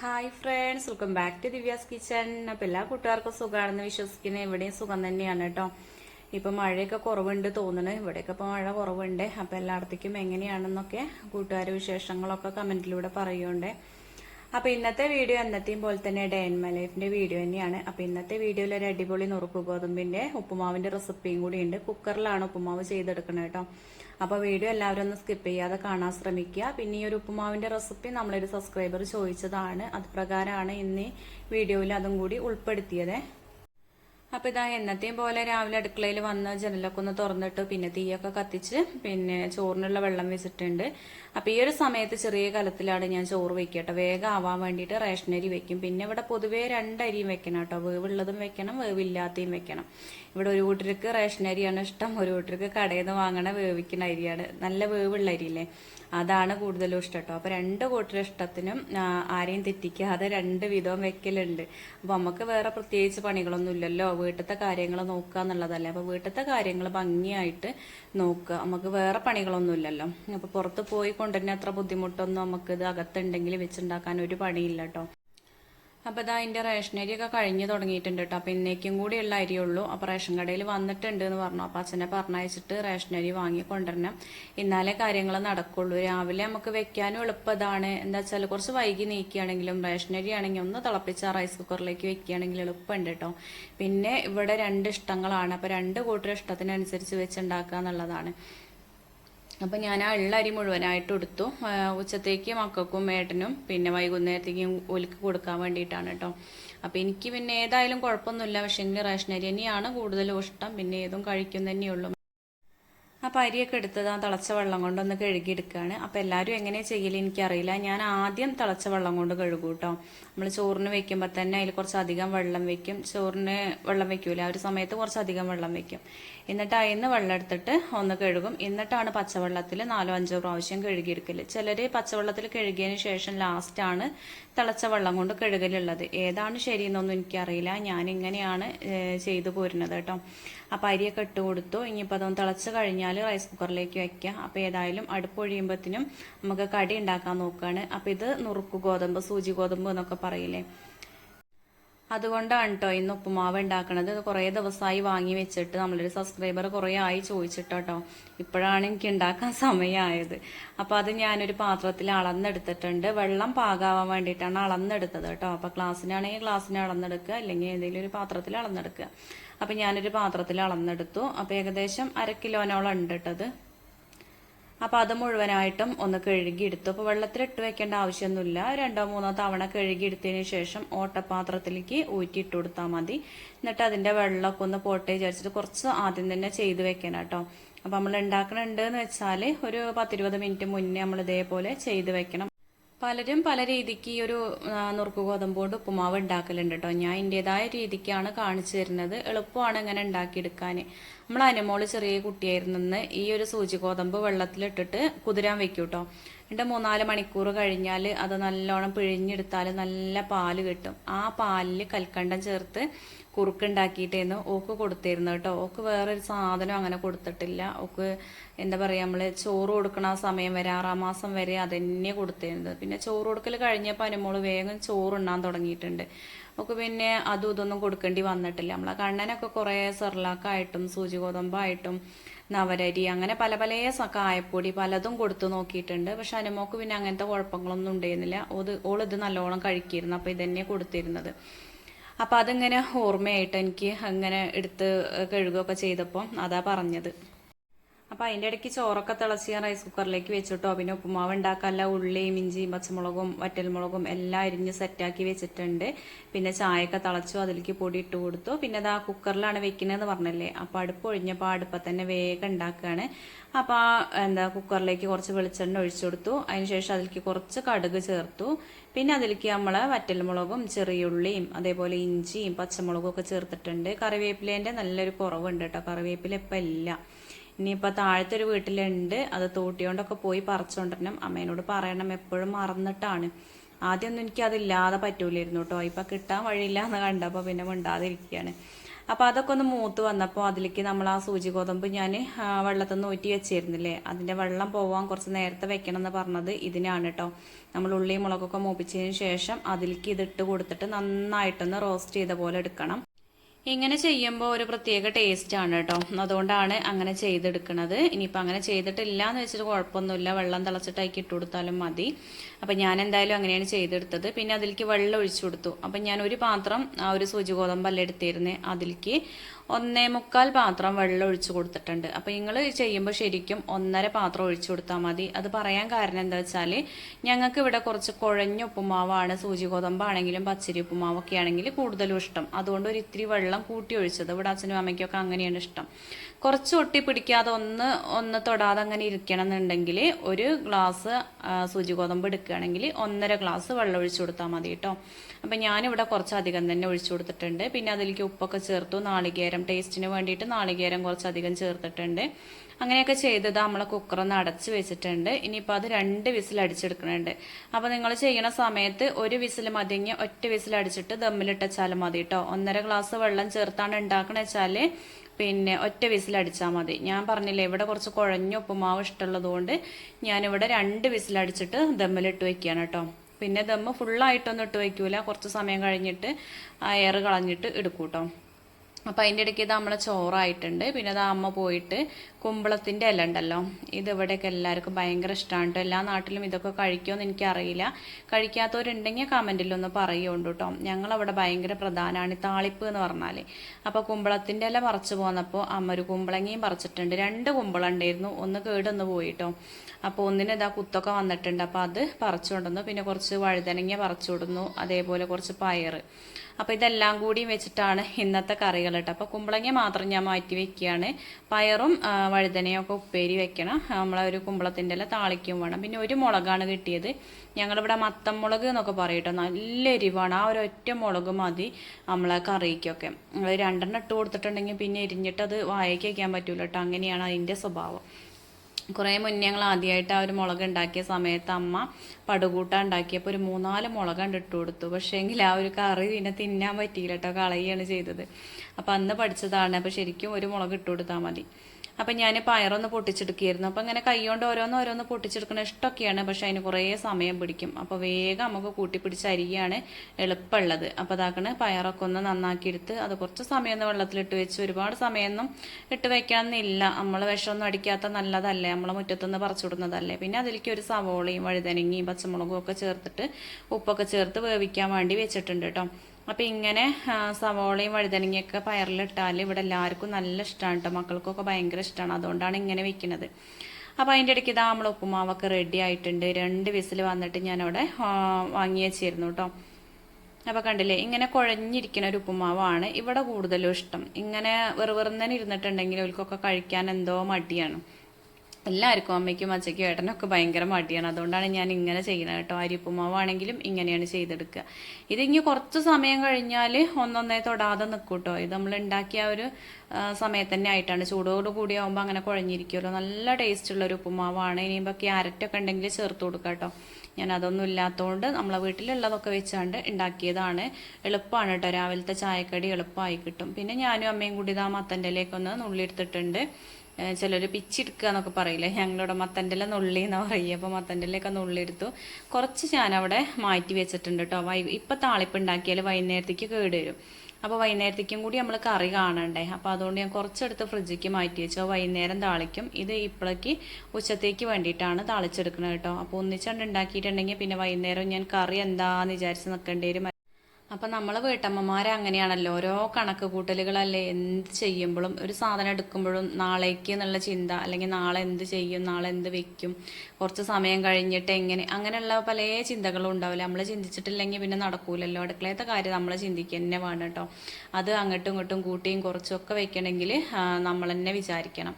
Hi friends welcome back to Divya's kitchen അപ്പം എല്ലാ കൂട്ടുകാർക്കും സുഖമാണെന്ന് വിശ്വസിക്കുന്നത് ഇവിടെയും സുഖം തന്നെയാണ് കേട്ടോ. ഇപ്പം മഴയൊക്കെ കുറവുണ്ട് തോന്നുന്നു. ഇവിടെയൊക്കെ ഇപ്പോൾ മഴ കുറവുണ്ട്. അപ്പം എല്ലായിടത്തേക്കും എങ്ങനെയാണെന്നൊക്കെ കൂട്ടുകാർ വിശേഷങ്ങളൊക്കെ കമന്റിലൂടെ പറയുന്നുണ്ട് അപ്പോൾ ഇന്നത്തെ വീഡിയോ എന്നത്തെയും പോലെ തന്നെ ഡേ ഇൻ മൈ വീഡിയോ തന്നെയാണ്. അപ്പോൾ ഇന്നത്തെ വീഡിയോയിൽ ഒരു അടിപൊളി നുറുക്ക് ഗോതമ്പിന്റെ ഉപ്പുമാവിന്റെ റെസിപ്പിയും കൂടി ഉണ്ട്. കുക്കറിലാണ് ഉപ്പുമാവ് ചെയ്തെടുക്കുന്നത് കേട്ടോ. അപ്പോൾ വീഡിയോ എല്ലാവരും ഒന്ന് സ്കിപ്പ് ചെയ്യാതെ കാണാൻ ശ്രമിക്കുക. പിന്നെ ഈ ഒരു ഉപ്പുമാവിന്റെ റെസിപ്പി നമ്മളൊരു സബ്സ്ക്രൈബർ ചോദിച്ചതാണ്. അത് പ്രകാരമാണ് ഇന്ന് വീഡിയോയിൽ അതും കൂടി ഉൾപ്പെടുത്തിയത്. അപ്പോൾ ഇതാ എന്നത്തെയും പോലെ രാവിലെ അടുക്കളയിൽ വന്ന് ജനലൊക്കെ ഒന്ന് തുറന്നിട്ട് പിന്നെ തീയൊക്കെ കത്തിച്ച് പിന്നെ ചോറിനുള്ള വെള്ളം വെച്ചിട്ടുണ്ട്. അപ്പോൾ ഈ ഒരു സമയത്ത് ചെറിയ കലത്തിലാണ് ഞാൻ ചോറ് വെക്കുക കേട്ടോ വേഗം ആവാൻ വേണ്ടിയിട്ട് റേഷനരി വെക്കും. പിന്നെ ഇവിടെ പൊതുവേ രണ്ടരിയും വെക്കണം കേട്ടോ. വേവുള്ളതും വെക്കണം വേവില്ലാത്തയും വെക്കണം. ഇവിടെ ഒരു കൂട്ടർക്ക് റേഷനരിയാണ് ഇഷ്ടം. ഒരു കൂട്ടർക്ക് കടയിൽ നിന്ന് വാങ്ങണ വേവിക്കുന്ന അരിയാണ്. നല്ല വേവുള്ള അരിയില്ലേ അതാണ് കൂടുതലും ഇഷ്ടം കേട്ടോ അപ്പോൾ രണ്ട് കൂട്ടരുടെ ഇഷ്ടത്തിനും ആരെയും തെറ്റിക്കാതെ രണ്ട് വിധവും വെക്കലുണ്ട്. അപ്പോൾ നമുക്ക് വേറെ പ്രത്യേകിച്ച് പണികളൊന്നും ഇല്ലല്ലോ. വീട്ടിലത്തെ കാര്യങ്ങൾ നോക്കുക എന്നുള്ളതല്ലേ. അപ്പോൾ വീട്ടിലത്തെ കാര്യങ്ങൾ ഭംഗിയായിട്ട് നോക്കുക. നമുക്ക് വേറെ പണികളൊന്നും ഇല്ലല്ലോ. അപ്പോൾ പുറത്ത് പോയി കൊണ്ടുവരുന്ന അത്ര ബുദ്ധിമുട്ടൊന്നും നമുക്ക് ഇത് അകത്തുണ്ടെങ്കിൽ വെച്ചുണ്ടാക്കാൻ ഒരു പണിയില്ല കേട്ടോ അപ്പോൾ ഇതാ അതിന്റെ റേഷൻ അരിയൊക്കെ കഴിഞ്ഞ് തുടങ്ങിയിട്ടുണ്ട് കേട്ടോ. അപ്പോൾ ഇന്നേക്കും കൂടിയുള്ള അരിയുള്ളൂ. അപ്പോൾ റേഷൻ കടയിൽ വന്നിട്ടുണ്ട് എന്ന് പറഞ്ഞു. അപ്പോൾ അച്ഛനെ പറഞ്ഞയച്ചിട്ട് റേഷൻ അരി വാങ്ങി കൊണ്ടുവരണം. ഇന്നാലേ കാര്യങ്ങൾ നടക്കുള്ളൂ. രാവിലെ നമുക്ക് വെക്കാനും എളുപ്പം ഇതാണ് എന്താ വെച്ചാൽ കുറച്ച് വൈകി നീക്കുകയാണെങ്കിലും റേഷൻ അരി ആണെങ്കിൽ ഒന്ന് തിളപ്പിച്ച റൈസ് കുക്കറിലേക്ക് വെക്കുകയാണെങ്കിൽ എളുപ്പമുണ്ട് കേട്ടോ. പിന്നെ ഇവിടെ രണ്ട് ഇഷ്ടങ്ങളാണ്. അപ്പോൾ രണ്ട് കൂട്ടർ ഇഷ്ടത്തിനനുസരിച്ച് വെച്ചുണ്ടാക്കുക എന്നുള്ളതാണ്. അപ്പം ഞാൻ ആ ഉള്ള അരി മുഴുവനായിട്ട് എടുത്തു ഉച്ചത്തേക്ക് മക്കൾക്കും ഏട്ടനും പിന്നെ വൈകുന്നേരത്തേക്കും ഒലിക്ക് കൊടുക്കാൻ വേണ്ടിയിട്ടാണ് കേട്ടോ അപ്പം എനിക്ക് പിന്നെ ഏതായാലും കുഴപ്പമൊന്നുമില്ല. പക്ഷേ എങ്കിൽ റേഷൻ അരി തന്നെയാണ് കൂടുതലും ഇഷ്ടം. പിന്നെ ഏതും കഴിക്കും തന്നെയുള്ളൂ അപ്പോൾ അരിയൊക്കെ എടുത്തത് ആ തിളച്ച വെള്ളം കൊണ്ടൊന്ന് കഴുകിയെടുക്കുകയാണ് അപ്പോൾ എല്ലാവരും എങ്ങനെ ചെയ്യൽ എനിക്കറിയില്ല. ഞാൻ ആദ്യം തിളച്ച വെള്ളം കൊണ്ട് കഴുകും കേട്ടോ നമ്മൾ ചോറിന് വെക്കുമ്പോൾ തന്നെ അതിൽ കുറച്ച് അധികം വെള്ളം വെക്കും. ചോറിന് വെള്ളം വെക്കൂല. ആ ഒരു സമയത്ത് കുറച്ച് അധികം വെള്ളം വെക്കും. എന്നിട്ട് അതിന്ന് വെള്ളം എടുത്തിട്ട് ഒന്ന് കഴുകും. എന്നിട്ടാണ് പച്ചവെള്ളത്തിൽ നാലോ അഞ്ചോ പ്രാവശ്യം കഴുകിയെടുക്കൽ ചിലർ പച്ചവെള്ളത്തിൽ കഴുകിയതിന് ശേഷം ലാസ്റ്റാണ് തിളച്ച വെള്ളം കൊണ്ട് കഴുകലുള്ളത്. ഏതാണ് ശരിയെന്നൊന്നും എനിക്കറിയില്ല. ഞാൻ ഇങ്ങനെയാണ് ചെയ്തു പോരുന്നത് കേട്ടോ. അപ്പോൾ അരിയൊക്കെ ഇട്ട് കൊടുത്തു. ഇനിയിപ്പോൾ അതൊന്ന് തിളച്ച് കഴിഞ്ഞാൽ റൈസ് കുക്കറിലേക്ക് വെക്കാം. അപ്പോൾ ഏതായാലും അടുപ്പ് ഒഴിയുമ്പോഴത്തേനും നമുക്ക് കടി ഉണ്ടാക്കാൻ നോക്കുകയാണ് അപ്പോൾ ഇത് നുറുക്ക് ഗോതമ്പ് സൂചി ഗോതമ്പ് എന്നൊക്കെ പറയില്ലേ? അതുകൊണ്ടാണ് കേട്ടോ ഇന്ന് ഉപ്പുമാവ് ഉണ്ടാക്കണത്. ഇത് കുറേ ദിവസമായി വാങ്ങി വെച്ചിട്ട് നമ്മളൊരു സബ്സ്ക്രൈബർ കുറേ ആയി ചോദിച്ചിട്ടോ ഇപ്പോഴാണ് എനിക്ക് ഉണ്ടാക്കാൻ സമയമായത് അപ്പോൾ അത് ഞാനൊരു പാത്രത്തിൽ അളന്നെടുത്തിട്ടുണ്ട്. വെള്ളം പാകാവാൻ വേണ്ടിയിട്ടാണ് അളന്നെടുത്തത് കേട്ടോ അപ്പോൾ ക്ലാസ്സിനാണെങ്കിൽ ക്ലാസ്സിന് അളന്നെടുക്കുക അല്ലെങ്കിൽ ഏതെങ്കിലും ഒരു പാത്രത്തിൽ അളന്നെടുക്കുക. അപ്പോൾ ഞാനൊരു പാത്രത്തിൽ അളന്നെടുത്തു. അപ്പോൾ ഏകദേശം അര കിലോനോളം ഉണ്ട് കേട്ടത് അപ്പോൾ അത് മുഴുവനായിട്ടും ഒന്ന് കഴുകിയെടുത്തു. അപ്പോൾ വെള്ളത്തിലിട്ട് വെക്കേണ്ട ആവശ്യമൊന്നുമില്ല. രണ്ടോ മൂന്നോ തവണ കഴുകിയെടുത്തതിന് ശേഷം ഓട്ടപാത്രത്തിലേക്ക് ഊറ്റിയിട്ട് കൊടുത്താൽ മതി. എന്നിട്ട് അതിന്റെ വെള്ളമൊക്കെ ഒന്ന് പോട്ടെ വിചാരിച്ചിട്ട് കുറച്ച് ആദ്യം തന്നെ ചെയ്ത് വെക്കണം കേട്ടോ. അപ്പോൾ നമ്മൾ ഉണ്ടാക്കണുണ്ട് എന്ന് വെച്ചാൽ ഒരു പത്തിരുപത് മിനിറ്റ് മുന്നേ നമ്മൾ ഇതേപോലെ ചെയ്ത് വെക്കണം. പലരും പല രീതിക്ക് ഈ ഒരു നുറുക്കു നുറുക്ക് ഗോതമ്പ് കൊണ്ട് ഉപ്പുമാവ് ഉണ്ടാക്കലുണ്ട് കേട്ടോ. ഞാൻ എന്റെതായ രീതിക്കാണ് കാണിച്ചു തരുന്നത്. എളുപ്പമാണ് ഇങ്ങനെ ഉണ്ടാക്കിയെടുക്കാൻ. നമ്മൾ അനുമോൾ ചെറിയ കുട്ടിയായിരുന്നെന്ന് ഈ ഒരു സൂചി ഗോതമ്പ് വെള്ളത്തിലിട്ടിട്ട് കുതിരാൻ വെക്കും കേട്ടോ എന്നിട്ട് മൂന്നാൽ മണിക്കൂർ കഴിഞ്ഞാൽ അത് നല്ലോണം പിഴിഞ്ഞെടുത്താൽ നല്ല പാൽ കിട്ടും. ആ പാലിൽ കൽക്കണ്ടം ചേർത്ത് കുറുക്കുണ്ടാക്കിയിട്ടേന്ന് ഓക്ക് കൊടുത്തിരുന്നു കേട്ടോ. ഓക്ക് വേറൊരു സാധനം അങ്ങനെ കൊടുത്തിട്ടില്ല. ഓക്ക് എന്താ പറയുക നമ്മൾ ചോറ് കൊടുക്കണ സമയം വരെ ആറാം മാസം വരെ അതന്നെ കൊടുത്തിരുന്നത്. പിന്നെ ചോറ് കൊടുക്കൽ കഴിഞ്ഞപ്പോൾ അനുമോൾ വേഗം ചോറ് ഉണ്ണാൻ തുടങ്ങിയിട്ടുണ്ട്. ഒക്കെ പിന്നെ അതും ഇതൊന്നും കൊടുക്കേണ്ടി വന്നിട്ടില്ല. നമ്മളെ കണ്ണനൊക്കെ കുറേ സെർലാക്കായിട്ടും സൂചി ഗോതമ്പായിട്ടും നവരരി അങ്ങനെ പല പല കായപ്പൊടി പലതും കൊടുത്തു നോക്കിയിട്ടുണ്ട്. പക്ഷെ അനുമോക്ക് പിന്നെ അങ്ങനത്തെ കുഴപ്പങ്ങളൊന്നും ഉണ്ടായിരുന്നില്ല. ഓത് ഓളിത് നല്ലോണം കഴിക്കിയിരുന്നു. അപ്പോൾ ഇതന്നെ കൊടുത്തിരുന്നത്. അപ്പോൾ അതിങ്ങനെ ഓർമ്മയായിട്ട് എനിക്ക് അങ്ങനെ എടുത്ത് കഴുകുകയൊക്കെ ചെയ്തപ്പോൾ അതാ പറഞ്ഞത്. അപ്പോൾ അതിന്റെ ഇടയ്ക്ക് ചോറൊക്കെ തിളച്ച് ഞാൻ റൈസ് കുക്കറിലേക്ക് വെച്ചിട്ടോ. പിന്നെ ഉപ്പുമാവ് ഉണ്ടാക്കാനുള്ള ഉള്ളിയും ഇഞ്ചിയും പച്ചമുളകും വറ്റൽമുളകും എല്ലാം അരിഞ്ഞ് സെറ്റാക്കി വെച്ചിട്ടുണ്ട്. പിന്നെ ചായയൊക്കെ തിളച്ചു അതിലേക്ക് പൊടി ഇട്ട് കൊടുത്തു. പിന്നെ അത് ആ കുക്കറിലാണ് വെക്കുന്നതെന്ന് പറഞ്ഞല്ലേ? അപ്പോൾ അടുപ്പ് ഒഴിഞ്ഞപ്പോൾ അടുപ്പം തന്നെ വേഗം ഉണ്ടാക്കുകയാണ് അപ്പോൾ എന്താ കുക്കറിലേക്ക് കുറച്ച് വെളിച്ചെണ്ണ ഒഴിച്ചു കൊടുത്തു. അതിനുശേഷം അതിലേക്ക് കുറച്ച് കടുക് ചേർത്തു. പിന്നെ അതിലേക്ക് നമ്മൾ വറ്റൽമുളകും ചെറിയുള്ളിയും അതേപോലെ ഇഞ്ചിയും പച്ചമുളകും ഒക്കെ ചേർത്തിട്ടുണ്ട്. കറിവേപ്പിലേന്റെ നല്ലൊരു കുറവുണ്ട് കേട്ടോ. കറിവേപ്പില ഇപ്പം ഇല്ല. ഇനിയിപ്പോൾ താഴത്തെ ഒരു വീട്ടിലുണ്ട്. അത് തോട്ടിയോണ്ടൊക്കെ പോയി പറിച്ചുകൊണ്ടിരണം അമ്മേനോട് പറയണം എപ്പോഴും മറന്നിട്ടാണ്. ആദ്യമൊന്നും എനിക്കതില്ലാതെ പറ്റൂലായിരുന്നു കേട്ടോ. ഇപ്പം കിട്ടാൻ വഴിയില്ല എന്ന് കണ്ടപ്പോൾ പിന്നെ മിണ്ടാതിരിക്കുകയാണ്. അപ്പോൾ അതൊക്കെ ഒന്ന് മൂത്ത് വന്നപ്പോൾ അതിലേക്ക് നമ്മൾ ആ സൂചി ഗോതമ്പ് ഞാൻ വെള്ളത്തിൽ നിന്ന് ഊറ്റി വെച്ചിരുന്നില്ലേ? അതിന്റെ വെള്ളം പോവാൻ കുറച്ച് നേരത്തെ വെക്കണം എന്ന് പറഞ്ഞത് ഇതിനാണ് കേട്ടോ. നമ്മൾ ഉള്ളിയും മുളകൊക്കെ മൂപ്പിച്ചതിന് ശേഷം അതിലേക്ക് ഇതിട്ട് കൊടുത്തിട്ട് നന്നായിട്ടൊന്ന് റോസ്റ്റ് ചെയ്ത പോലെ എടുക്കണം. ഇങ്ങനെ ചെയ്യുമ്പോൾ ഒരു പ്രത്യേക ടേസ്റ്റ് ആണ് കേട്ടോ. അതുകൊണ്ടാണ് അങ്ങനെ ചെയ്തെടുക്കുന്നത് ഇനിയിപ്പോൾ അങ്ങനെ ചെയ്തിട്ടില്ല എന്ന് വെച്ചിട്ട് കുഴപ്പമൊന്നുമില്ല. വെള്ളം തിളച്ചിട്ടാക്കി ഇട്ട് കൊടുത്താലും മതി. അപ്പം ഞാൻ എന്തായാലും അങ്ങനെയാണ് ചെയ്തെടുത്തത്. പിന്നെ അതിലേക്ക് വെള്ളം ഒഴിച്ചു കൊടുത്തു. അപ്പം ഞാൻ ഒരു പാത്രം ആ ഒരു സൂചി ഗോതമ്പല്ല എടുത്തിരുന്നത് അതിലേക്ക് ഒന്നേ മുക്കാൽ പാത്രം വെള്ളം ഒഴിച്ചു കൊടുത്തിട്ടുണ്ട്. അപ്പോൾ നിങ്ങൾ ചെയ്യുമ്പോൾ ശരിക്കും ഒന്നര പാത്രം ഒഴിച്ചു കൊടുത്താൽ മതി. അത് പറയാൻ കാരണം എന്താ വെച്ചാൽ ഞങ്ങൾക്ക് ഇവിടെ കുറച്ച് കുഴഞ്ഞ ഉപ്പുമാവാണ് സൂചി ഗോതമ്പാണെങ്കിലും പച്ചരി ഉപ്പുമാവൊക്കെ ആണെങ്കിൽ കൂടുതലും ഇഷ്ടം. അതുകൊണ്ട് ഒരു ഇത്തിരി വെള്ളം കൂട്ടി ഒഴിച്ചത് ഇവിടെ അച്ഛനും അമ്മയ്ക്കൊക്കെ അങ്ങനെയാണ് ഇഷ്ടം. കുറച്ച് ഒട്ടി പിടിക്കാതെ ഒന്ന് ഒന്ന് തൊടാതെ അങ്ങനെ ഇരിക്കണം എന്നുണ്ടെങ്കിൽ ഒരു ഗ്ലാസ് സൂചി ഗോതമ്പ് എടുക്കുകയാണെങ്കിൽ ഒന്നര ഗ്ലാസ് വെള്ളം ഒഴിച്ചു കൊടുത്താൽ മതി കേട്ടോ. അപ്പം ഞാനിവിടെ കുറച്ചധികം തന്നെ ഒഴിച്ചു കൊടുത്തിട്ടുണ്ട്. പിന്നെ അതിലേക്ക് ഉപ്പൊക്കെ ചേർത്തു നാളികേരം ടേസ്റ്റിന് വേണ്ടിയിട്ട് നാളികേരം കുറച്ചധികം ചേർത്തിട്ടുണ്ട്. അങ്ങനെയൊക്കെ ചെയ്തത് നമ്മളെ കുക്കറൊന്ന് അടച്ച് വെച്ചിട്ടുണ്ട്. ഇനിയിപ്പോൾ അത് രണ്ട് വിസിൽ അടിച്ചെടുക്കുന്നുണ്ട് അപ്പോൾ നിങ്ങൾ ചെയ്യണ സമയത്ത് ഒരു വിസിൽ മതിങ്ങി ഒറ്റ വിസിൽ അടിച്ചിട്ട് ദമ്മിലിട്ടാലും മതി കേട്ടോ. ഒന്നര ഗ്ലാസ് വെള്ളം ചേർത്താണ് ഉണ്ടാക്കണമെന്ന് വെച്ചാൽ പിന്നെ ഒറ്റ വിസിൽ അടിച്ചാൽ മതി. ഞാൻ പറഞ്ഞില്ലേ ഇവിടെ കുറച്ച് കുഴഞ്ഞ ഉപ്പുമാവ് ഇഷ്ടമുള്ളത് കൊണ്ട് ഞാനിവിടെ രണ്ട് വിസിൽ അടിച്ചിട്ട് ദമ്മിലിട്ട് വെക്കുകയാണ് കേട്ടോ. പിന്നെ ദമ്മ് ഫുള്ളായിട്ടൊന്നും ഇട്ട് വയ്ക്കൂല കുറച്ച് സമയം കഴിഞ്ഞിട്ട് ആ എയർ കളഞ്ഞിട്ട് എടുക്കും അപ്പം അതിന്റെ ഇടയ്ക്ക് ഇത് നമ്മളെ ചോറായിട്ടുണ്ട്. പിന്നെ അത് അമ്മ പോയിട്ട് കുമ്പളത്തിന്റെ ഇല ഉണ്ടല്ലോ. ഇത് എല്ലാവർക്കും ഭയങ്കര ഇഷ്ടമാണ് എല്ലാ നാട്ടിലും ഇതൊക്കെ കഴിക്കുമെന്ന് എനിക്കറിയില്ല. കഴിക്കാത്തവരുണ്ടെങ്കിൽ കമന്റിലൊന്ന് പറയുകൊണ്ട് കേട്ടോ ഞങ്ങളവിടെ ഭയങ്കര പ്രധാനമാണ് താളിപ്പ് എന്ന് പറഞ്ഞാൽ അപ്പോൾ കുമ്പളത്തിന്റെ ഇല പറിച്ചു പോന്നപ്പോൾ അമ്മ ഒരു കുമ്പളങ്ങയും പറിച്ചിട്ടുണ്ട്. രണ്ട് കുമ്പളം ഉണ്ടായിരുന്നു. ഒന്ന് കേടൊന്ന് പോയിട്ടോ അപ്പോൾ ഒന്നിന് ഇതാ കുത്തൊക്കെ വന്നിട്ടുണ്ട്. അപ്പോൾ അത് പറിച്ചു കൊണ്ടുവന്നു പിന്നെ കുറച്ച് വഴുതനങ്ങ പറിച്ചു കൊടുന്നു അതേപോലെ കുറച്ച് പയർ അപ്പോൾ ഇതെല്ലാം കൂടി വെച്ചിട്ടാണ് ഇന്നത്തെ കറികൾ കേട്ടോ. അപ്പോൾ കുമ്പളങ്ങ മാത്രം ഞാൻ മാറ്റി വെക്കുകയാണ്. പയറും വഴുതനയും ഒക്കെ ഉപ്പേരി വെക്കണം. നമ്മളെ ഒരു കുമ്പളത്തിന്റെ എല്ലാം താളിക്കും വേണം. പിന്നെ ഒരു മുളകാണ് കിട്ടിയത്. ഞങ്ങളിവിടെ മത്തം മുളക് എന്നൊക്കെ പറയട്ടോ നല്ല എരിവാണ്. ആ ഒരു ഒറ്റ മുളക് മതി നമ്മളെ കറിക്കൊക്കെ. രണ്ടെണ്ണം ഇട്ട് കൊടുത്തിട്ടുണ്ടെങ്കിൽ പിന്നെ എരിഞ്ഞിട്ട് അത് വായയ്ക്ക് വയ്ക്കാൻ പറ്റൂല കേട്ടോ. അങ്ങനെയാണ് അതിന്റെ സ്വഭാവം. കുറേ മുന്നേ ഞങ്ങൾ ആദ്യമായിട്ട് ആ ഒരു മുളക് ഉണ്ടാക്കിയ സമയത്ത് അമ്മ പടുകൂട്ട ഉണ്ടാക്കിയപ്പോൾ ഒരു മൂന്നാൽ മുളക് ഇട്ട് കൊടുത്തു. പക്ഷേ എങ്കിൽ ആ ഒരു കറി പിന്നെ തിന്നാൻ പറ്റിയില്ല കേട്ടോ കളയുകയാണ് ചെയ്തത്. അപ്പം അന്ന് പഠിച്ചതാണ്. അപ്പോൾ ശരിക്കും ഒരു മുളക് ഇട്ട് കൊടുത്താൽ മതി. അപ്പം ഞാൻ പയറൊന്ന് പൊട്ടിച്ചെടുക്കുകയായിരുന്നു. അപ്പം അങ്ങനെ കൈകൊണ്ട് ഓരോന്ന് ഓരോന്ന് പൊട്ടിച്ചെടുക്കുന്ന ഇഷ്ടമൊക്കെയാണ്. പക്ഷേ അതിന് കുറേ സമയം പിടിക്കും. അപ്പോൾ വേഗം നമുക്ക് കൂട്ടിപ്പിടിച്ച് അരിയാണ് എളുപ്പമുള്ളത് അപ്പോൾ അതാക്കണ പയറൊക്കെ ഒന്ന് നന്നാക്കിയെടുത്ത് അത് കുറച്ച് സമയം ഒന്ന് വെള്ളത്തിലിട്ട് വെച്ച് ഒരുപാട് സമയമൊന്നും ഇട്ട് വെക്കാമെന്നില്ല നമ്മൾ വിഷമൊന്നും അടിക്കാത്ത നല്ലതല്ലേ. നമ്മളെ മുറ്റത്തുനിന്ന് പറിച്ചുവിടുന്നതല്ലേ. പിന്നെ അതിലേക്ക് ഒരു സവോളയും വഴുതനങ്ങയും പച്ചമുളകും ഒക്കെ ചേർത്തിട്ട് ഉപ്പൊക്കെ ചേർത്ത് വേവിക്കാൻ വേണ്ടി വെച്ചിട്ടുണ്ട് കേട്ടോ. അപ്പം ഇങ്ങനെ സവോളയും വഴുതനങ്ങയൊക്കെ പയറിലിട്ടാൽ ഇവിടെ എല്ലാവർക്കും നല്ല ഇഷ്ടമാണ് കേട്ടോ മക്കൾക്കൊക്കെ ഭയങ്കര ഇഷ്ടമാണ് അതുകൊണ്ടാണ് ഇങ്ങനെ വെക്കുന്നത് അപ്പോൾ അതിന്റെ ഇടയ്ക്ക് ഇതാ നമ്മൾ ഉപ്പുമാവൊക്കെ റെഡി ആയിട്ടുണ്ട്. രണ്ട് വിസിൽ വന്നിട്ട് ഞാനവിടെ വാങ്ങി വെച്ചിരുന്നു കേട്ടോ അപ്പോൾ കണ്ടില്ലേ ഇങ്ങനെ കുഴഞ്ഞിരിക്കുന്ന ഒരു ഉപ്പുമാവാണ് ഇവിടെ കൂടുതലും ഇഷ്ടം. ഇങ്ങനെ വെറുതെ ഇരുന്നിട്ടുണ്ടെങ്കിൽ അവർക്കൊക്കെ കഴിക്കാൻ എന്തോ മടിയാണ്. എല്ലാവർക്കും അമ്മയ്ക്കും അച്ഛയ്ക്കും ഏട്ടനൊക്കെ ഭയങ്കര മടിയാണ്. അതുകൊണ്ടാണ് ഞാൻ ഇങ്ങനെ ചെയ്യുന്നത് കേട്ടോ. അരിപ്പുമാവാണെങ്കിലും ഇങ്ങനെയാണ് ചെയ്തെടുക്കുക. ഇതിങ്ങനെ കുറച്ച് സമയം കഴിഞ്ഞാൽ ഒന്നൊന്നേ തൊടാതെ നിൽക്കും കേട്ടോ. ഇത് നമ്മൾ ഉണ്ടാക്കിയ ഒരു സമയത്ത് തന്നെ ആയിട്ടാണ്. ചൂടോട് കൂടി അങ്ങനെ കുഴഞ്ഞിരിക്കുമല്ലോ നല്ല ടേസ്റ്റ് ഉള്ള ഒരു ഉപ്പുമാവാണ്. ഇനിയിപ്പോൾ ക്യാരറ്റൊക്കെ ഉണ്ടെങ്കിൽ ചേർത്ത് കൊടുക്കുക കേട്ടോ. ഞാൻ അതൊന്നും ഇല്ലാത്തതുകൊണ്ട് നമ്മളെ വീട്ടിലുള്ളതൊക്കെ വെച്ചാണ്ട് ഉണ്ടാക്കിയതാണ്. എളുപ്പമാണ് കേട്ടോ. രാവിലത്തെ ചായക്കടി എളുപ്പമായി കിട്ടും. പിന്നെ ഞാനും അമ്മയും കൂടി ഇതാ മത്തന്റെ ഇലയൊക്കെ നുള്ളിയെടുത്തിട്ടുണ്ട്. ചിലർ പിച്ചെടുക്കുക എന്നൊക്കെ പറയില്ലേ? ഞങ്ങളിവിടെ മത്തന്റെ നുള്ളി എന്ന് പറയുക അപ്പോൾ മത്തന്റെ നുള്ളിയെടുത്തു. കുറച്ച് ഞാനവിടെ മാറ്റി വെച്ചിട്ടുണ്ട് കേട്ടോ വൈ ഇപ്പം താളിപ്പ് ഉണ്ടാക്കിയാൽ വൈകുന്നേരത്തേക്ക് കേട് വരും. അപ്പോൾ വൈകുന്നേരത്തേക്കും കൂടി നമ്മൾ കറി കാണണ്ടേ? അപ്പോൾ അതുകൊണ്ട് ഞാൻ കുറച്ചെടുത്ത് ഫ്രിഡ്ജിക്ക് മാറ്റി വെച്ചു. വൈകുന്നേരം താളിക്കും. ഇത് ഇപ്പോഴേക്ക് ഉച്ചത്തേക്ക് വേണ്ടിയിട്ടാണ് താളിച്ചെടുക്കുന്നത് കേട്ടോ അപ്പോൾ ഒന്നിച്ചണ്ട് ഉണ്ടാക്കിയിട്ടുണ്ടെങ്കിൽ പിന്നെ വൈകുന്നേരം ഞാൻ കറി എന്താണെന്ന് വിചാരിച്ച് നിൽക്കേണ്ടി വരും അപ്പം നമ്മളെ വീട്ടമ്മമാരെ അങ്ങനെയാണല്ലോ. ഓരോ കണക്ക് കൂട്ടലുകളല്ലേ. എന്ത് ചെയ്യുമ്പോഴും ഒരു സാധനം എടുക്കുമ്പോഴും നാളേക്ക് എന്നുള്ള ചിന്ത അല്ലെങ്കിൽ നാളെ എന്ത് ചെയ്യും നാളെ എന്ത് വെക്കും കുറച്ച് സമയം കഴിഞ്ഞിട്ട് എങ്ങനെ അങ്ങനെയുള്ള പല ചിന്തകളും ഉണ്ടാവില്ല. നമ്മൾ ചിന്തിച്ചിട്ടില്ലെങ്കിൽ പിന്നെ നടക്കൂലല്ലോ. അടുക്കളയത്തെ കാര്യം നമ്മൾ ചിന്തിക്കുക തന്നെ വേണം കേട്ടോ. അത് അങ്ങോട്ടും ഇങ്ങോട്ടും കൂട്ടിയും കുറച്ചൊക്കെ വെക്കണമെങ്കിൽ നമ്മൾ തന്നെ വിചാരിക്കണം.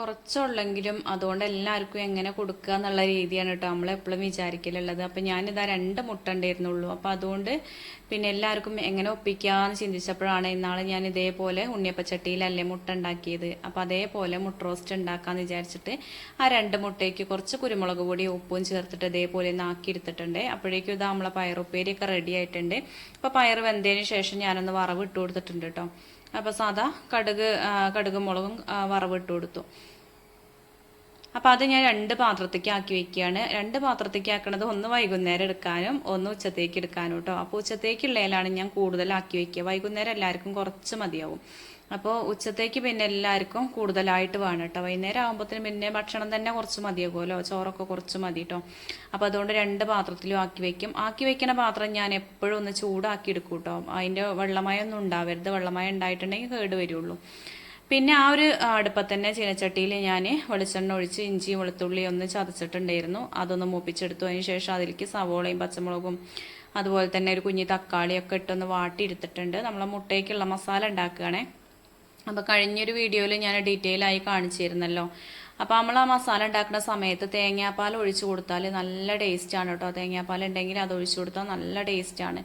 കുറച്ചുള്ളെങ്കിലും അതുകൊണ്ട് എല്ലാവർക്കും എങ്ങനെ കൊടുക്കുക എന്നുള്ള രീതിയാണ് കേട്ടോ. നമ്മൾ എപ്പോഴും വിചാരിക്കലുള്ളത്. അപ്പം ഞാനിതാ രണ്ട് മുട്ട ഉണ്ടായിരുന്നുള്ളൂ. അപ്പോൾ അതുകൊണ്ട് പിന്നെ എല്ലാവർക്കും എങ്ങനെ ഒപ്പിക്കാന്ന് ചിന്തിച്ചപ്പോഴാണ് ഇന്നാളെ ഞാൻ ഇതേപോലെ ഉണ്ണിയപ്പച്ചട്ടിയിലല്ലേ മുട്ട ഉണ്ടാക്കിയത്. അപ്പോൾ അതേപോലെ മുട്ട റോസ്റ്റ് ഉണ്ടാക്കാമെന്ന് വിചാരിച്ചിട്ട് ആ രണ്ട് മുട്ടയ്ക്ക് കുറച്ച് കുരുമുളക് പൊടി ഉപ്പും ചേർത്തിട്ട് ഇതേപോലെ നാക്കി എടുത്തിട്ടുണ്ട് അപ്പോഴേക്കും ഇത് നമ്മളെ പയറുപ്പേരിയൊക്കെ റെഡി ആയിട്ടുണ്ട്. അപ്പോൾ പയർ വെന്തതിന് ശേഷം ഞാനൊന്ന് വറവ് ഇട്ട് കൊടുത്തിട്ടുണ്ട് കേട്ടോ. അപ്പോൾ സാധാ കടുക് കടുക് മുളകും വറവ് ഇട്ട് കൊടുത്തു. അപ്പോൾ അത് ഞാൻ രണ്ട് പാത്രത്തേക്ക് ആക്കി വെക്കുകയാണ്. രണ്ട് പാത്രത്തേക്ക് ആക്കണത് ഒന്ന് വൈകുന്നേരം എടുക്കാനും ഒന്ന് ഉച്ചത്തേക്ക് എടുക്കാനും കേട്ടോ അപ്പോൾ ഉച്ചത്തേക്കുള്ളതിലാണ് ഞാൻ കൂടുതൽ ആക്കി വെക്കുക. വൈകുന്നേരം എല്ലാവർക്കും കുറച്ച് മതിയാവും. അപ്പോൾ ഉച്ചത്തേക്ക് പിന്നെ എല്ലാവർക്കും കൂടുതലായിട്ട് വേണം കേട്ടോ വൈകുന്നേരം ആകുമ്പോഴത്തേനും പിന്നെ ഭക്ഷണം തന്നെ കുറച്ച് മതിയാകുമല്ലോ. ചോറൊക്കെ കുറച്ച് മതി കേട്ടോ അപ്പോൾ അതുകൊണ്ട് രണ്ട് പാത്രത്തിലും ആക്കി വെക്കും. ആക്കി വെക്കുന്ന പാത്രം ഞാൻ എപ്പോഴും ഒന്ന് ചൂടാക്കി എടുക്കും കേട്ടോ അതിന്റെ വെള്ളമയൊന്നും ഉണ്ടാവരുത്. വെള്ളമയം ഉണ്ടായിട്ടുണ്ടെങ്കിൽ കേട് വരുള്ളൂ. പിന്നെ ആ ഒരു അടുപ്പത്തന്നെ ചീനച്ചട്ടിയിൽ ഞാൻ വെളിച്ചെണ്ണ ഒഴിച്ച് ഇഞ്ചിയും വെളുത്തുള്ളി ഒന്ന് ചതച്ചിട്ടുണ്ടായിരുന്നു. അതൊന്ന് മൂപ്പിച്ചെടുത്തു. അതിന് ശേഷം അതിലേക്ക് സവോളയും പച്ചമുളകും അതുപോലെ തന്നെ ഒരു കുഞ്ഞി തക്കാളിയൊക്കെ ഇട്ടൊന്ന് വാട്ടിയെടുത്തിട്ടുണ്ട്. നമ്മളെ മുട്ടയ്ക്കുള്ള മസാല ഉണ്ടാക്കുകയാണേ. അപ്പോൾ കഴിഞ്ഞൊരു വീഡിയോയിൽ ഞാൻ ഡീറ്റെയിൽ ആയി കാണിച്ചിരുന്നല്ലോ. അപ്പോൾ നമ്മൾ ആ മസാല ഉണ്ടാക്കുന്ന സമയത്ത് തേങ്ങാപ്പാൽ ഒഴിച്ചു കൊടുത്താൽ നല്ല ടേസ്റ്റാണ് കേട്ടോ തേങ്ങാപ്പാൽ ഉണ്ടെങ്കിൽ അത് ഒഴിച്ചു കൊടുത്താൽ നല്ല ടേസ്റ്റാണ്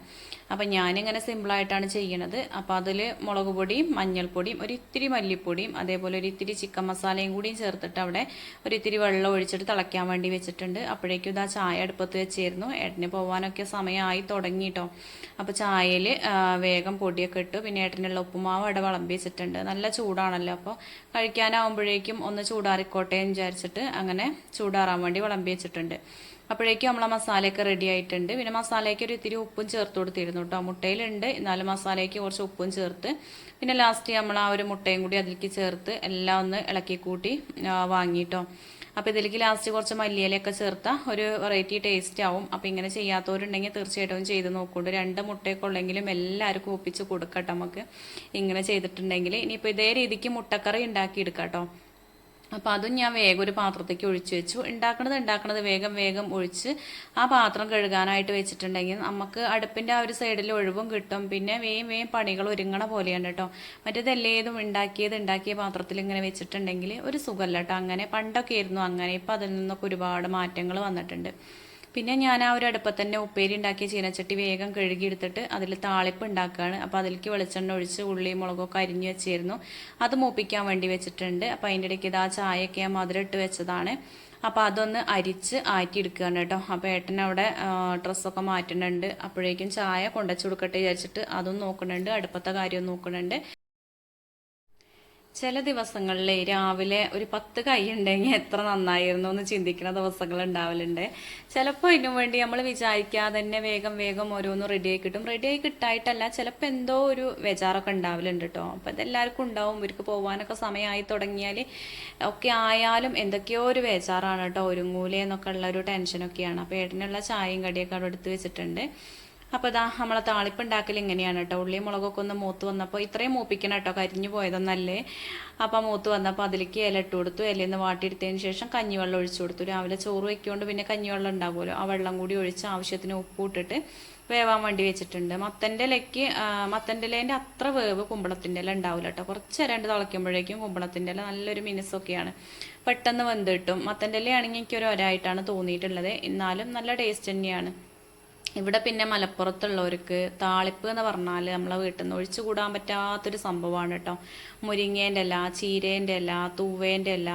അപ്പോൾ ഞാനിങ്ങനെ സിമ്പിളായിട്ടാണ് ചെയ്യണത്. അപ്പോൾ അതിൽ മുളക് പൊടിയും മഞ്ഞൾപ്പൊടിയും ഒരു ഇത്തിരി മല്ലിപ്പൊടിയും അതേപോലെ ഒരു ഇത്തിരി ചിക്കൻ മസാലയും കൂടിയും ചേർത്തിട്ട് അവിടെ ഒരു ഇത്തിരി വെള്ളം ഒഴിച്ചിട്ട് തിളയ്ക്കാൻ വേണ്ടി വെച്ചിട്ടുണ്ട്. അപ്പോഴേക്കും ഇതാ ചായ അടുപ്പത്ത് വെച്ചിരുന്നു. ഏട്ടന് പോകാനൊക്കെ സമയമായി തുടങ്ങിയിട്ടോ അപ്പോൾ ചായയിൽ വേഗം പൊടിയൊക്കെ ഇട്ടു. പിന്നെ ഏട്ടനുള്ള ഉപ്പുമാവ് അവിടെ വിളമ്പി വെച്ചിട്ടുണ്ട്. നല്ല ചൂടാണല്ലോ. അപ്പോൾ കഴിക്കാനാവുമ്പോഴേക്കും ഒന്ന് ചൂടാറിക്കോട്ടെ എന്ന് വിചാരിച്ചിട്ട് അങ്ങനെ ചൂടാറാൻ വേണ്ടി വിളമ്പി വെച്ചിട്ടുണ്ട്. അപ്പോഴേക്കും നമ്മളെ മസാലയൊക്കെ റെഡി ആയിട്ടുണ്ട്. പിന്നെ മസാലയ്ക്ക് ഒരു ഇത്തിരി ഉപ്പും ചേർത്ത് കൊടുത്തിരുന്നു കേട്ടോ മുട്ടയിലുണ്ട്. എന്നാലും മസാലയ്ക്ക് കുറച്ച് ഉപ്പും ചേർത്ത്. പിന്നെ ലാസ്റ്റ് നമ്മൾ ആ ഒരു മുട്ടയും കൂടി അതിലേക്ക് ചേർത്ത് എല്ലാം ഒന്ന് ഇളക്കി കൂട്ടി വാങ്ങിയിട്ടോ അപ്പോൾ ഇതിലേക്ക് ലാസ്റ്റ് കുറച്ച് മല്ലിയിലൊക്കെ ചേർത്ത ഒരു വെറൈറ്റി ടേസ്റ്റ് ആവും. അപ്പോൾ ഇങ്ങനെ ചെയ്യാത്തവരുണ്ടെങ്കിൽ തീർച്ചയായിട്ടും ചെയ്ത് നോക്കൂണ്ട് രണ്ട് മുട്ടയൊക്കെ ഉള്ളെങ്കിലും എല്ലാവർക്കും ഒപ്പിച്ച് കൊടുക്കട്ടെ നമുക്ക്. ഇങ്ങനെ ചെയ്തിട്ടുണ്ടെങ്കിൽ. ഇനിയിപ്പോൾ ഇതേ രീതിക്ക് മുട്ടക്കറി ഉണ്ടാക്കി എടുക്കാം കേട്ടോ അപ്പോൾ അതും ഞാൻ വേഗം ഒരു പാത്രത്തേക്ക് ഒഴിച്ചു വെച്ചു. ഉണ്ടാക്കണത് ഉണ്ടാക്കണത് വേഗം വേഗം ഒഴിച്ച് ആ പാത്രം കഴുകാനായിട്ട് വെച്ചിട്ടുണ്ടെങ്കിൽ നമുക്ക് അടുപ്പിന്റെ ആ ഒരു സൈഡിൽ ഒഴിവും കിട്ടും. പിന്നെ വേഗം വേഗം പണികൾ ഒരുങ്ങണ പോലെയാണ് കേട്ടോ മറ്റേത് എല്ലേതും ഉണ്ടാക്കിയത് ഉണ്ടാക്കിയ പാത്രത്തിൽ ഇങ്ങനെ വെച്ചിട്ടുണ്ടെങ്കിൽ ഒരു സുഖമല്ല കേട്ടോ അങ്ങനെ പണ്ടൊക്കെ ആയിരുന്നു അങ്ങനെ. ഇപ്പം അതിൽ നിന്നൊക്കെ ഒരുപാട് മാറ്റങ്ങൾ വന്നിട്ടുണ്ട്. പിന്നെ ഞാൻ ആ ഒരു അടുപ്പത്ത് തന്നെ ഉപ്പേരി ഉണ്ടാക്കിയ ചീനച്ചട്ടി വേഗം കഴുകിയെടുത്തിട്ട് അതിൽ താളിപ്പ് ഉണ്ടാക്കുകയാണ്. അപ്പോൾ അതിലേക്ക് വെളിച്ചെണ്ണ ഒഴിച്ച് ഉള്ളി മുളകൊക്കെ അരിഞ്ഞ് വെച്ചിരുന്നു. അത് മൂപ്പിക്കാൻ വേണ്ടി വെച്ചിട്ടുണ്ട്. അപ്പോൾ അതിന്റെ ഇടയ്ക്ക് ഇതാ ചായയൊക്കെ ആ മധുരം ഇട്ട് വെച്ചതാണ്. അപ്പോൾ അതൊന്ന് അരിച്ച് ആറ്റിയെടുക്കുകയാണ് കേട്ടോ. അപ്പോൾ ഏട്ടൻ അവിടെ ആ, ഡ്രസ്സൊക്കെ മാറ്റുന്നുണ്ട്. അപ്പോഴേക്കും ചായ കൊണ്ടുവച്ച് കൊടുക്കട്ടെ വിചാരിച്ചിട്ട് അതും നോക്കുന്നുണ്ട്. അടുപ്പത്തെ കാര്യവും നോക്കുന്നുണ്ട്. ചില ദിവസങ്ങളിൽ രാവിലെ ഒരു പത്ത് കൈ ഉണ്ടെങ്കിൽ എത്ര നന്നായിരുന്നു എന്ന് ചിന്തിക്കുന്ന ദിവസങ്ങൾ ഉണ്ടാവലുണ്ട്. ചിലപ്പോൾ അതിനു വേണ്ടി നമ്മൾ വിചാരിക്കാതെ തന്നെ വേഗം വേഗം ഓരോന്ന് റെഡിയായി കിട്ടും. റെഡിയായി കിട്ടായിട്ടല്ല ചിലപ്പോൾ എന്തോ ഒരു വെജാറൊക്കെ ഉണ്ടാവലുണ്ട് കേട്ടോ അപ്പം ഇതെല്ലാവർക്കും ഉണ്ടാവും ഇവർക്ക് പോകാനൊക്കെ സമയമായി തുടങ്ങിയാൽ ഒക്കെ ആയാലും എന്തൊക്കെയോ ഒരു വേജാറാണ് കേട്ടോ ഒരുങ്ങൂലേ എന്നൊക്കെ ഉള്ള ഒരു ടെൻഷനൊക്കെയാണ് അപ്പോൾ ഏട്ടനുള്ള ചായയും കടിയൊക്കെ അവിടെ എടുത്ത് വെച്ചിട്ടുണ്ട്. അപ്പോൾ ഇതാ നമ്മളെ താളിപ്പ് ഉണ്ടാക്കൽ ഇങ്ങനെയാണ് കേട്ടോ. ഉള്ളി മുളകൊക്കെ ഒന്ന് മൂത്ത് വന്നപ്പോൾ ഇത്രയും മൂപ്പിക്കണം കേട്ടോ. കരിഞ്ഞു പോയതൊന്നല്ലേ? അപ്പോൾ മൂത്ത് വന്നപ്പോൾ അതിലേക്ക് ഇല ഇട്ട് കൊടുത്തു. ഇലയിൽ നിന്ന് വാട്ടിയെടുത്തതിന് ശേഷം കഞ്ഞിവെള്ളം ഒഴിച്ചു കൊടുത്തു. രാവിലെ ചോറ് വയ്ക്കൊണ്ട് പിന്നെ കഞ്ഞിവെള്ളം ഉണ്ടാവുമല്ലോ. ആ വെള്ളം കൂടി ഒഴിച്ച് ആവശ്യത്തിന് ഉപ്പ് ഇട്ടിട്ട് വേവാൻ വേണ്ടി വെച്ചിട്ടുണ്ട്. മത്തന്റെ ഇലയ്ക്ക് മത്തന്റെ ഇലേന്റെ അത്ര വേവ് കുമ്പളത്തിന്റെ ഇല ഉണ്ടാവില്ല കേട്ടോ. കുറച്ച് രണ്ട് തിളയ്ക്കുമ്പോഴേക്കും കുമ്പളത്തിന്റെ ഇല നല്ലൊരു മിനുസൊക്കെയാണ്. പെട്ടെന്ന് വെന്ത് കിട്ടും. മത്തന്റെ ഇലയാണെങ്കിൽ എനിക്ക് ഒരു ഒരായിട്ടാണ് തോന്നിയിട്ടുള്ളത്. എന്നാലും നല്ല ടേസ്റ്റ് തന്നെയാണ്. ഇവിടെ പിന്നെ മലപ്പുറത്തുള്ളവർക്ക് താളിപ്പ് എന്ന് പറഞ്ഞാൽ നമ്മളെ വീട്ടിൽ നിന്ന് ഒഴിച്ചു കൂടാൻ പറ്റാത്തൊരു സംഭവമാണ് കേട്ടോ മുരിങ്ങേന്റെ ഇല ചീരേന്റെ ഇല തൂവേന്റെ ഇല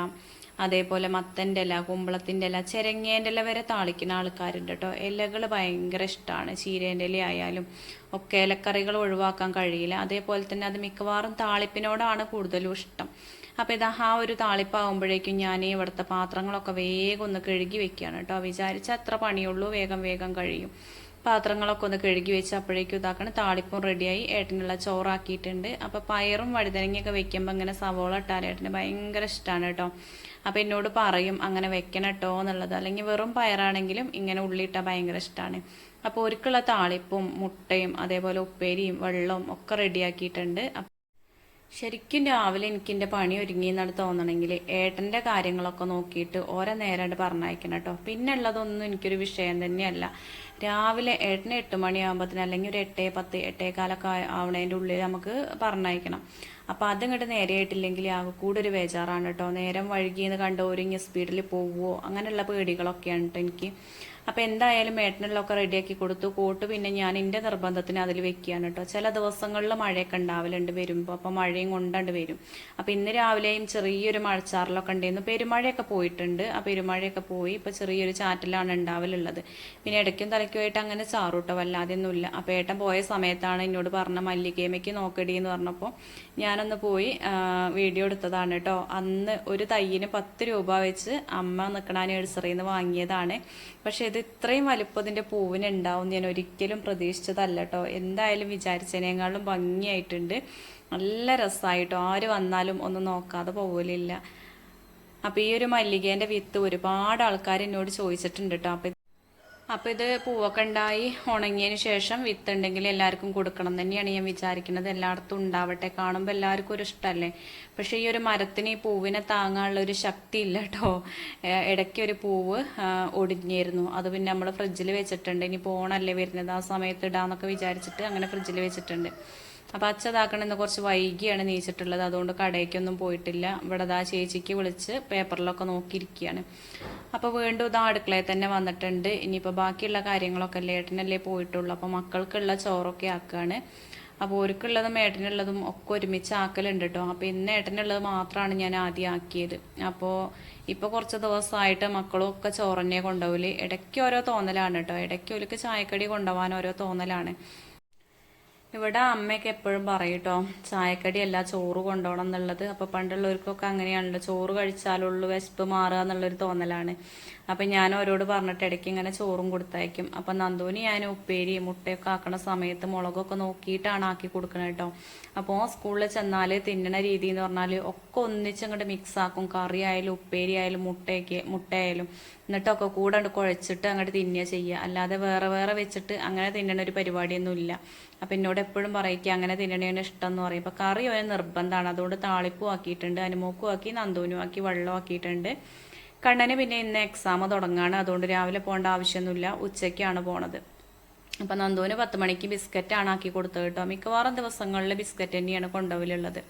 അതേപോലെ മത്തന്റെ ഇല കുമ്പളത്തിന്റെ ഇല ചിരങ്ങേന്റെ ഇല വരെ താളിക്കുന്ന ആൾക്കാരുണ്ട് കേട്ടോ ഇലകൾ ഭയങ്കര ഇഷ്ടമാണ് ചീരേന്റെ ഇല ആയാലും ഒക്കെ ഇലക്കറികൾ ഒഴിവാക്കാൻ കഴിയില്ല. അതേപോലെ തന്നെ അത് മിക്കവാറും താളിപ്പിനോടാണ് കൂടുതലും ഇഷ്ടം. അപ്പോൾ ഇതാ ആ ഒരു താളിപ്പാകുമ്പോഴേക്കും ഞാൻ ഇവിടുത്തെ പാത്രങ്ങളൊക്കെ വേഗം ഒന്ന് കഴുകി വെക്കുകയാണ് കേട്ടോ വിചാരിച്ച അത്ര പണിയുള്ളൂ. വേഗം വേഗം കഴിയും പാത്രങ്ങളൊക്കെ ഒന്ന് കഴുകി വെച്ച് അപ്പോഴേക്കും ഇതാക്കണം. താളിപ്പും റെഡിയായി ഏട്ടനുള്ള ചോറാക്കിയിട്ടുണ്ട്. അപ്പോൾ പയറും വഴുതനങ്ങയൊക്കെ വെക്കുമ്പോൾ ഇങ്ങനെ സവോള ഇട്ടാൽ ഏട്ടന് ഭയങ്കര ഇഷ്ടമാണ് കേട്ടോ. അപ്പോൾ എന്നോട് പറയും അങ്ങനെ വെക്കണം കേട്ടോ എന്നുള്ളത്. അല്ലെങ്കിൽ വെറും പയറാണെങ്കിലും ഇങ്ങനെ ഉള്ളി ഇട്ടാൽ ഭയങ്കര ഇഷ്ടമാണ് അപ്പോൾ ഒരുക്കുള്ള താളിപ്പും മുട്ടയും അതേപോലെ ഉപ്പേരിയും വെള്ളവും ഒക്കെ റെഡിയാക്കിയിട്ടുണ്ട് ശരിക്കും രാവിലെ എനിക്ക് എന്റെ പണി ഒരുങ്ങി എന്നാണ് തോന്നണമെങ്കിൽ ഏട്ടന്റെ കാര്യങ്ങളൊക്കെ നോക്കിയിട്ട് ഓരോ നേരമായിട്ട് പറഞ്ഞയക്കണം കേട്ടോ പിന്നെ ഉള്ളതൊന്നും എനിക്കൊരു വിഷയം തന്നെയല്ല. രാവിലെ ഏട്ടന് എട്ട് മണിയാകുമ്പോഴത്തേന് അല്ലെങ്കിൽ ഒരു എട്ടേ പത്ത് എട്ടേകാലൊക്കെ ആവണേന്റെ ഉള്ളിൽ നമുക്ക് പറഞ്ഞയക്കണം. അപ്പോൾ അതിങ്ങോട്ട് നേരെയായിട്ടില്ലെങ്കിൽ ആകെ കൂടെ ഒരു ബേജാറാണ് കേട്ടോ. നേരം വഴുകിയെന്ന് കണ്ട് ഒരുങ്ങി സ്പീഡിൽ പോവുമോ അങ്ങനെയുള്ള പേടികളൊക്കെയാണ് കേട്ടോ എനിക്ക്. അപ്പോൾ എന്തായാലും മേട്ടനുള്ളൊക്കെ റെഡിയാക്കി കൊടുത്തു. കോട്ട് പിന്നെ ഞാൻ എന്റെ നിർബന്ധത്തിന് അതിൽ വെക്കുകയാണ് കേട്ടോ ചില ദിവസങ്ങളിൽ മഴയൊക്കെ ഉണ്ടാവലുണ്ട് വരുമ്പോൾ അപ്പോൾ മഴയും കൊണ്ടാണ്ട് വരും. അപ്പോൾ ഇന്ന് രാവിലെയും ചെറിയൊരു മഴച്ചാറിലൊക്കെ ഉണ്ടായിരുന്നു. പെരുമഴയൊക്കെ പോയിട്ടുണ്ട്. ആ പെരുമഴയൊക്കെ പോയി ഇപ്പോൾ ചെറിയൊരു ചാറ്റലാണ് ഉണ്ടാവലുള്ളത്. പിന്നെ ഇടയ്ക്കും തലയ്ക്കുമായിട്ട് അങ്ങനെ ചാറൂട്ടോ വല്ലാതെ ഒന്നുമില്ല അപ്പോൾ ഏട്ടൻ പോയ സമയത്താണ് എന്നോട് പറഞ്ഞ മല്ലികേമയ്ക്ക് നോക്കടി എന്ന് പറഞ്ഞപ്പോൾ ഞാനൊന്ന് പോയി വീഡിയോ എടുത്തതാണ് കേട്ടോ. അന്ന് ഒരു തയ്യിന് പത്ത് രൂപ വെച്ച് അമ്മ നിൽക്കണ നഴ്സറിയിൽ നിന്ന് വാങ്ങിയതാണ്. പക്ഷെ ഇത് ഇത്രയും വലുപ്പം ഇതിന്റെ പൂവിന് ഉണ്ടാവും ഞാൻ ഒരിക്കലും പ്രതീക്ഷിച്ചതല്ല കേട്ടോ. എന്തായാലും വിചാരിച്ചതിനേക്കാളും ഭംഗിയായിട്ടുണ്ട്. നല്ല രസമായിട്ടോ ആര് വന്നാലും ഒന്നും നോക്കാതെ പോകലില്ല അപ്പോൾ ഈ ഒരു മല്ലികേന്റെ വിത്ത് ഒരുപാട് ആൾക്കാർ എന്നോട് ചോദിച്ചിട്ടുണ്ട് കേട്ടോ. അപ്പോൾ അപ്പോൾ ഇത് പൂവൊക്കെ ഉണ്ടായി ഉണങ്ങിയതിന് ശേഷം വിത്ത് ഉണ്ടെങ്കിൽ എല്ലാവർക്കും കൊടുക്കണം തന്നെയാണ് ഞാൻ വിചാരിക്കുന്നത്. എല്ലായിടത്തും ഉണ്ടാവട്ടെ കാണുമ്പോൾ എല്ലാവർക്കും ഒരു ഇഷ്ടമല്ലേ പക്ഷേ ഈ ഒരു മരത്തിന് ഈ പൂവിനെ താങ്ങാനുള്ള ഒരു ശക്തി ഇല്ല കേട്ടോ. ഇടയ്ക്ക് ഒരു പൂവ് ഒടിഞ്ഞിരുന്നു. അത് പിന്നെ നമ്മൾ ഫ്രിഡ്ജിൽ വെച്ചിട്ടുണ്ട്. ഇനി പോണല്ലേ വരുന്നത്. ആ സമയത്ത് ഇടാന്നൊക്കെ വിചാരിച്ചിട്ട് അങ്ങനെ ഫ്രിഡ്ജിൽ വെച്ചിട്ടുണ്ട്. അപ്പോൾ അച്ഛതാക്കണം ഇന്ന് കുറച്ച് വൈകിയാണ് നീച്ചിട്ടുള്ളത്. അതുകൊണ്ട് കടയ്ക്കൊന്നും പോയിട്ടില്ല. ഇവിടെ ദാ ചേച്ചിക്ക് വിളിച്ച് പേപ്പറിലൊക്കെ നോക്കിയിരിക്കുകയാണ്. അപ്പോൾ വീണ്ടും ഇതാ അടുക്കളയിൽ തന്നെ വന്നിട്ടുണ്ട്. ഇനിയിപ്പോൾ ബാക്കിയുള്ള കാര്യങ്ങളൊക്കെ അല്ലേ ഏട്ടനല്ലേ പോയിട്ടുള്ളൂ. അപ്പോൾ മക്കൾക്കുള്ള ചോറൊക്കെ ആക്കുകയാണ് അപ്പോൾ ഒരുക്കുള്ളതും ഏട്ടനുള്ളതും ഒക്കെ ഒരുമിച്ച് ആക്കലുണ്ട് കേട്ടോ അപ്പോൾ ഇന്ന് ഏട്ടനുള്ളത് മാത്രമാണ് ഞാൻ ആദ്യം ആക്കിയത്. അപ്പോൾ ഇപ്പോൾ കുറച്ച് ദിവസമായിട്ട് മക്കളും ഒക്കെ ചോറന്നെ കൊണ്ടുപോകൽ ഇടയ്ക്ക് ഓരോ തോന്നലാണ് കേട്ടോ ഇടയ്ക്ക് ഒലിക്ക് ചായക്കടി കൊണ്ടുപോകാൻ ഓരോ തോന്നലാണ്. ഇവിടെ അമ്മയൊക്കെ എപ്പോഴും പറയും കേട്ടോ ചായക്കടി അല്ല ചോറ് കൊണ്ടുപോകണം എന്നുള്ളത്. അപ്പോൾ പണ്ടുള്ളവർക്കൊക്കെ അങ്ങനെയാണല്ലോ ചോറ് കഴിച്ചാലുള്ളൂ വിശപ്പ് മാറുക എന്നുള്ളൊരു തോന്നലാണ്. അപ്പം ഞാൻ അവരോട് പറഞ്ഞിട്ട് ഇടയ്ക്ക് ഇങ്ങനെ ചോറും കൊടുത്തയക്കും. അപ്പം നന്ദുവിന് ഞാൻ ഉപ്പേരി മുട്ടയൊക്കെ ആക്കണ സമയത്ത് മുളകൊക്കെ നോക്കിയിട്ടാണ് ആക്കി കൊടുക്കണത് കേട്ടോ അപ്പോൾ സ്കൂളിൽ ചെന്നാൽ തിന്നണ രീതി എന്ന് പറഞ്ഞാൽ ഒക്കെ ഒന്നിച്ചങ്ങോട്ട് മിക്സ് ആക്കും. കറി ആയാലും ഉപ്പേരി ആയാലും മുട്ടയൊക്കെ മുട്ടയായാലും. എന്നിട്ടൊക്കെ കൂടെ കുഴച്ചിട്ട് അങ്ങോട്ട് തിന്നുക ചെയ്യുക. അല്ലാതെ വേറെ വേറെ വെച്ചിട്ട് അങ്ങനെ തിന്നണ ഒരു പരിപാടിയൊന്നും ഇല്ല. അപ്പം എന്നോട് എപ്പോഴും പറയിക്കുക അങ്ങനെ തിന്നണേന് ഇഷ്ടം എന്ന് പറയും. അപ്പോൾ കറി ഒരു നിർബന്ധമാണ്. അതുകൊണ്ട് താളിപ്പും ആക്കിയിട്ടുണ്ട്. അനുമോക്കും ആക്കി നന്ദുവിനും ആക്കി വെള്ളം ആക്കിയിട്ടുണ്ട്. കണ്ണന് പിന്നെ ഇന്ന് എക്സാം തുടങ്ങാണ്. അതുകൊണ്ട് രാവിലെ പോകേണ്ട ആവശ്യമൊന്നുമില്ല. ഉച്ചയ്ക്കാണ് പോണത്. അപ്പം നന്ദുവിന് പത്ത് മണിക്ക് ആണ് ആക്കി കൊടുത്തത് കേട്ടോ. മിക്കവാറും ദിവസങ്ങളിൽ ബിസ്ക്കറ്റ് തന്നെയാണ് കൊണ്ടുപോകലുള്ളത്.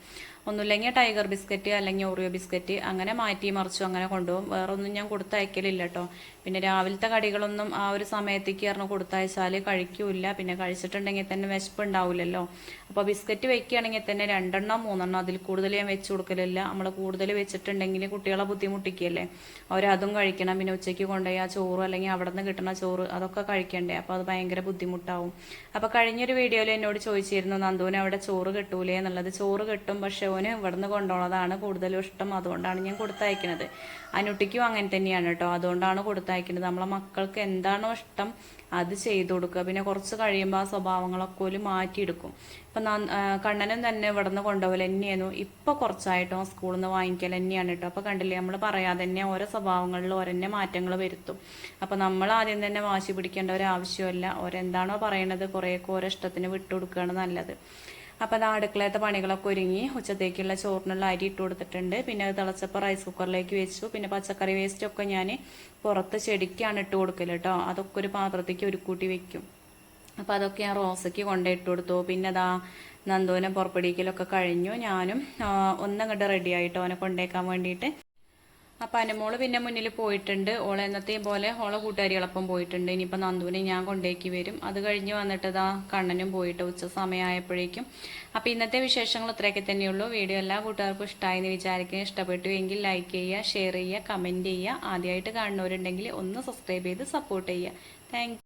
ഒന്നുമില്ലെങ്കിൽ ടൈഗർ ബിസ്ക്കറ്റ് അല്ലെങ്കിൽ ഓറിയോ ബിസ്ക്കറ്റ് അങ്ങനെ മാറ്റി മറിച്ചു അങ്ങനെ കൊണ്ടുപോകും. വേറൊന്നും ഞാൻ കൊടുത്തയക്കലില്ല കേട്ടോ. പിന്നെ രാവിലത്തെ കടികളൊന്നും ആ ഒരു സമയത്തേക്ക് പറഞ്ഞ് കൊടുത്തയച്ചാൽ കഴിക്കൂല പിന്നെ കഴിച്ചിട്ടുണ്ടെങ്കിൽ തന്നെ വിശപ്പ് ഉണ്ടാവില്ലല്ലോ അപ്പോൾ ബിസ്ക്കറ്റ് വെക്കുകയാണെങ്കിൽ തന്നെ രണ്ടെണ്ണം മൂന്നെണ്ണം അതിൽ കൂടുതൽ ഞാൻ വെച്ച് കൊടുക്കലില്ല. നമ്മൾ കൂടുതൽ വെച്ചിട്ടുണ്ടെങ്കിൽ കുട്ടികളെ ബുദ്ധിമുട്ടിക്കുകയല്ലേ. അവരതും കഴിക്കണം. പിന്നെ ഉച്ചയ്ക്ക് കൊണ്ടുപോയി ആ ചോറ് അല്ലെങ്കിൽ അവിടെ നിന്ന് കിട്ടുന്ന ചോറ് അതൊക്കെ കഴിക്കണ്ടേ. അപ്പോൾ അത് ഭയങ്കര ബുദ്ധിമുട്ടാവും. അപ്പോൾ കഴിഞ്ഞൊരു വീഡിയോയിൽ എന്നോട് ചോദിച്ചിരുന്നു നന്ദുവിന് അവിടെ ചോറ് കിട്ടൂലേ? എന്നുള്ളത്. ചോറ് കിട്ടും പക്ഷെ ഓന് ഇവിടുന്ന് കൊണ്ടുപോകുന്നതാണ് കൂടുതലും ഇഷ്ടം. അതുകൊണ്ടാണ് ഞാൻ കൊടുത്തയക്കുന്നത് അനുട്ടിക്കും അങ്ങനെ തന്നെയാണ് കേട്ടോ. അതുകൊണ്ടാണ് കൊടുത്തയക്കുന്നത് നമ്മളെ മക്കൾക്ക് എന്താണോ ഇഷ്ടം അത് ചെയ്തു കൊടുക്കുക. പിന്നെ കുറച്ച് കഴിയുമ്പോൾ ആ സ്വഭാവങ്ങളൊക്കെ ഒരു മാറ്റിയെടുക്കും. ഇപ്പം കണ്ണനും തന്നെ ഇവിടുന്ന് കൊണ്ടുപോകൽ തന്നെയായിരുന്നു. ഇപ്പം കുറച്ചായിട്ടോ സ്കൂളിൽ നിന്ന് വാങ്ങിക്കൽ തന്നെയാണ് കേട്ടോ അപ്പോൾ കണ്ടില്ലേ നമ്മൾ പറയാതെ തന്നെ ഓരോ സ്വഭാവങ്ങളിൽ ഓരോന്നെ മാറ്റങ്ങൾ വരുത്തും. അപ്പോൾ നമ്മൾ ആദ്യം തന്നെ വാശി പിടിക്കേണ്ട ഒരു ആവശ്യമില്ല. ഓരെന്താണോ പറയണത് കുറേയൊക്കെ ഓരോ ഇഷ്ടത്തിന് വിട്ടുകൊടുക്കുകയാണ് നല്ലത്. അപ്പോൾ അത് അടുക്കളയത്തെ പണികളൊക്കെ ഒരുങ്ങി ഉച്ചത്തേക്കുള്ള ചോറിനുള്ള അരി ഇട്ട് കൊടുത്തിട്ടുണ്ട്. പിന്നെ അത് തിളച്ചപ്പോൾ റൈസ് കുക്കറിലേക്ക് വെച്ചു. പിന്നെ പച്ചക്കറി വേസ്റ്റ് ഒക്കെ ഞാൻ പുറത്ത് ചെടിക്കാണ് ഇട്ട് കൊടുക്കൽ കേട്ടോ അതൊക്കെ ഒരു പാത്രത്തേക്ക് ഒരു കൂട്ടി വെക്കും. അപ്പോൾ അതൊക്കെ ഞാൻ റോസയ്ക്ക് കൊണ്ടിട്ട് കൊടുത്തു. പിന്നെ അതാ നന്ദുവിനെ പുറപ്പെടിക്കലൊക്കെ കഴിഞ്ഞു. ഞാനും ഒന്നങ്ങോട്ട് റെഡി ആയിട്ടോ അവനെ കൊണ്ടേക്കാൻ വേണ്ടിയിട്ട് അപ്പം അനുമോൾ പിന്നെ മുന്നിൽ പോയിട്ടുണ്ട്. ഓളെ എന്നത്തെയും പോലെ ഓളെ കൂട്ടുകാരികളൊപ്പം പോയിട്ടുണ്ട്. ഇനിയിപ്പോൾ നന്ദുവിനെ ഞാൻ കൊണ്ടേക്ക് വരും. അത് കഴിഞ്ഞ് വന്നിട്ട് ഇതാ കണ്ണനും പോയിട്ട് ഉച്ച സമയമായപ്പോഴേക്കും അപ്പോൾ ഇന്നത്തെ വിശേഷങ്ങൾ ഇത്രയൊക്കെ തന്നെയുള്ളൂ വീഡിയോ എല്ലാ കൂട്ടുകാർക്കും ഇഷ്ടമായി എന്ന് വിചാരിക്കുന്നു ഇഷ്ടപ്പെട്ടു എങ്കിൽ ലൈക്ക് ചെയ്യുക ഷെയർ ചെയ്യുക കമന്റ് ചെയ്യുക. ആദ്യമായിട്ട് കാണുന്നവരുണ്ടെങ്കിൽ ഒന്ന് സബ്സ്ക്രൈബ് ചെയ്ത് സപ്പോർട്ട് ചെയ്യുക. താങ്ക്